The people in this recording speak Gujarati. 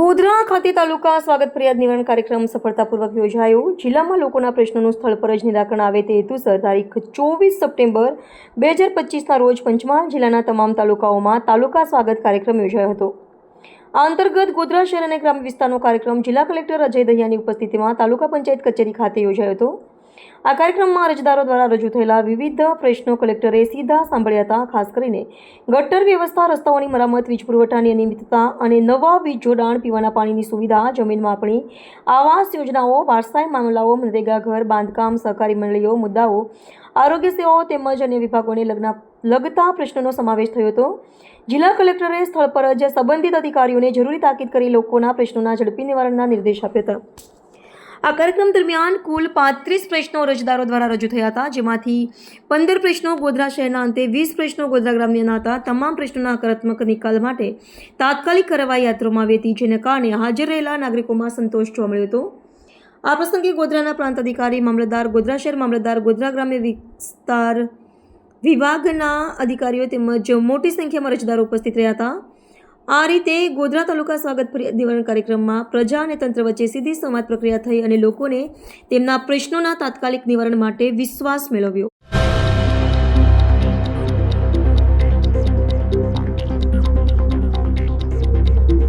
ગોધરા ખાતે તાલુકા સ્વાગત ફરિયાદ નિવારણ કાર્યક્રમ સફળતાપૂર્વક યોજાયો. જિલ્લામાં લોકોના પ્રશ્નોનું સ્થળ પર જ નિરાકરણ આવે તે હેતુસર તારીખ ચોવીસ સપ્ટેમ્બર બે હજાર પચીસના રોજ પંચમહાલ જિલ્લાના તમામ તાલુકાઓમાં તાલુકા સ્વાગત કાર્યક્રમ યોજાયો હતો. આ અંતર્ગત ગોધરા શહેર અને ગ્રામ્ય વિસ્તારનો કાર્યક્રમ જિલ્લા કલેક્ટર અજય દહિયાની ઉપસ્થિતિમાં તાલુકા પંચાયત કચેરી ખાતે યોજાયો હતો. આ કાર્યક્રમમાં અરજદારો દ્વારા રજૂ થયેલા વિવિધ પ્રશ્નો કલેક્ટરે સીધા સાંભળ્યા હતા, ખાસ કરીને ગટર વ્યવસ્થા, રસ્તાઓની મરામત, વીજ પુરવઠાની અનિયમિતતા અને નવા વીજ જોડાણ પીવાના પાણીની સુવિધા જમીન માપણી આવાસ યોજનાઓ, વારસાઈ મામલાઓ, મનરેગા ઘર, બાંધકામ, સહકારી મંડળીઓ, મુદ્દાઓ, આરોગ્ય સેવાઓ તેમજ અન્ય વિભાગોને લગ્ન લગતા પ્રશ્નોનો સમાવેશ થયો હતો. જિલ્લા કલેક્ટરે સ્થળ પર જ સંબંધિત અધિકારીઓને જરૂરી તાકીદ કરી લોકોના પ્રશ્નોના ઝડપી નિવારણના નિર્દેશ આપ્યા હતા. આ કાર્યક્રમ દરમિયાન કુલ પાંત્રીસ પ્રશ્નો અરજદારો દ્વારા રજૂ થયા હતા, જેમાંથી પંદર પ્રશ્નો ગોધરા શહેરના અંતે વીસ પ્રશ્નો ગોધરા ગ્રામ્યના હતા. તમામ પ્રશ્નોના હકારાત્મક નિકાલ માટે તાત્કાલિક કાર્યવાહી યાત્રામાં આવી હતી, જેને કારણે હાજર રહેલા નાગરિકોમાં સંતોષ જોવા મળ્યો હતો. આ પ્રસંગે ગોધરાના પ્રાંત અધિકારી, મામલતદાર, ગોધરા શહેર મામલતદાર, ગોધરા ગ્રામ્ય વિસ્તાર વિભાગના અધિકારીઓ તેમજ મોટી સંખ્યામાં અરજદારો ઉપસ્થિત રહ્યા હતા. આ રીતે ગોધરા તાલુકા સ્વાગત નિવારણ કાર્યક્રમમાં પ્રજા અને તંત્ર વચ્ચે સીધી સંવાદ પ્રક્રિયા થઈ અને લોકોને તેમના પ્રશ્નોના તાત્કાલિક નિવારણ માટે વિશ્વાસ મેળવ્યો.